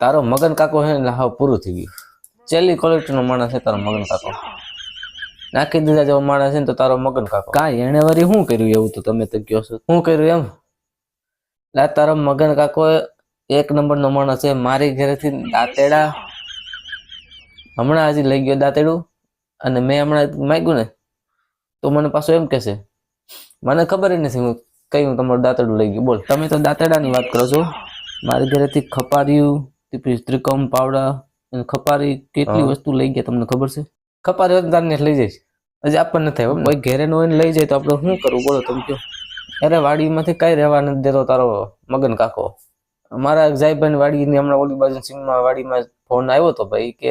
તારો મગન કાકો છે ને હાવ પૂરું થઈ ગયું. ચેલી ક્વોલિટીનો માણસ છે તારો મગન કાકો. નાખી દીધા જેવો માણસ છે ને તો તારો મગન કાકો. કાંઈ એણે વરી શું કર્યું એવું તો તમે તો કહો છો? શું કર્યું એમ? લા તારો મગન કાકો એક નંબરનો માણસ છે, મારી ઘરેથી દાંતેડા. હમણાં હજી લઈ ગયો દાંતેડું અને મેં હમણાં માગ્યું ને, તો મને પાછું એમ કહેશે, મને ખબર નથી હું હું તમારું દાંતેડું લઈ ગયું. બોલ, તમે તો દાંતેડાની વાત કરો છો? મારી ઘરેથી ખપાર્યું. ત્રિકોમ પાવડા અને ખપારી કેટલી વસ્તુ લઈ ગયા તમને ખબર છે? ખપારી તારને લઈ જઈશ હજી આપણને થાય ભાઈ ઘેરે નો હોય લઈ જાય તો આપણે શું કરવું? બોલો તમે કહો. અરે વાડીમાંથી કઈ રહેવા નથી દેતો તારો મગન કાકો. મારા જાયભાઈ વાડીની હમણાં ઓલી બાજુ સીમમાં વાડીમાં ફોન આવ્યો તો ભાઈ કે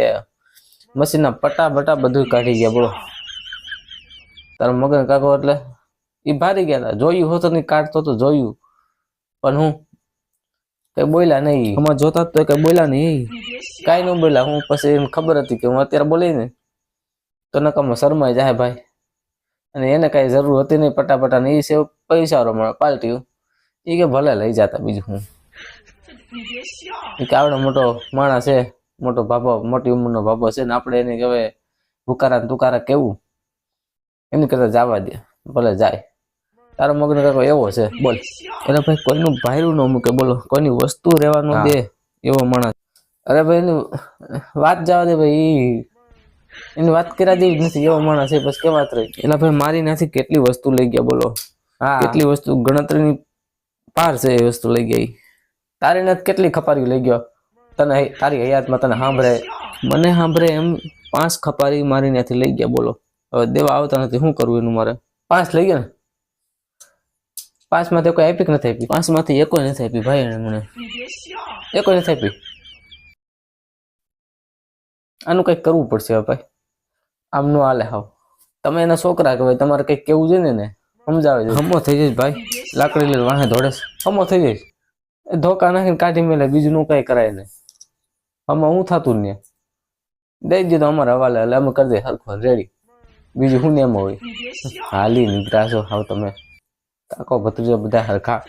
મશીનના પટા બટા બધું કાઢી ગયા બોલો. તારો મગન કાકો એટલે એ ભારી ગયા હતા જોયું હોતો નહીં કાઢતો તો જોયું. પણ હું કઈ બોલ્યા નહીં. આમાં જોતા તો કઈ બોલ્યા નહીં. કાંઈ ન બોલ્યા. હું પછી એને ખબર હતી કે હું અત્યારે બોલી ને તો નકામાં શરમાઈ જાય ભાઈ. અને એને કઈ જરૂર હતી નહીં પટાપટા ને એ સેવ પૈસા રમણ પાલટ્યું. એ કે ભલે લઈ જતા બીજું હું. કે આવડો મોટો માણસ છે મોટો ભાભો મોટી ઉંમરનો ભાભો છે ને આપણે એને કહેવાય ભૂકારા ને તુકારા કેવું? એની કરતા જવા દે ભલે જાય. તારો મગનો કાકો એવો છે. બોલ. એટલે ભાઈ કોઈનું ભાયરું ન મૂકે. બોલો કોઈની વસ્તુ રહેવા ન દે એવો માણસ. અરે ભાઈ એની વાત જવા દે ભાઈ. એની વાત કર્યા જેવી નથી એવો માણસ. છે બસ કેવા રહી એટલે ભાઈ મારી નાથી કેટલી વસ્તુ લઈ ગયા બોલો. હા. કેટલી વસ્તુ ગણતરીની પાર છે એ વસ્તુ લઈ ગઈ તારી નાથ કેટલી ખપારી લઈ ગયો? તને તારી હયાતમાં તને સાંભળે મને સાંભળે એમ પાંચ ખપારી મારી નાથી લઈ ગયા બોલો. હવે દેવા આવતા નથી. શું કરવું એનું મારે? પાંચ લઈ ગયા ને? પાંચમાંથી કોઈ આપી કે નથી આપી પાંચમાંથી એકોય નથી આપી ભાઈ એને મને. એકો નથી આપી આનું કંઈક કરવું પડશે હવે ભાઈ. આમ નો હાલે હાવ. તમે એના છોકરા કહેવાય તમારે કંઈક કેવું છે ને સમજાવે છે. હમો થઈ જઈશ ભાઈ. લાકડી લઈને વાહે દોડેશ હમો થઈ જઈશ. એ ધોકા નાખીને કાઢી મેલે બીજું નું કઈ કરાય ને આમાં હું થતું ને દઈ દીધો અમારા હવાલે એટલે અમે કરી દઈએ હરખો રેડી બીજું શું ને એમાં હોય? હાલી નીકળાશો હાવ તમે. કાકો ભત્રીજો બધા હરખા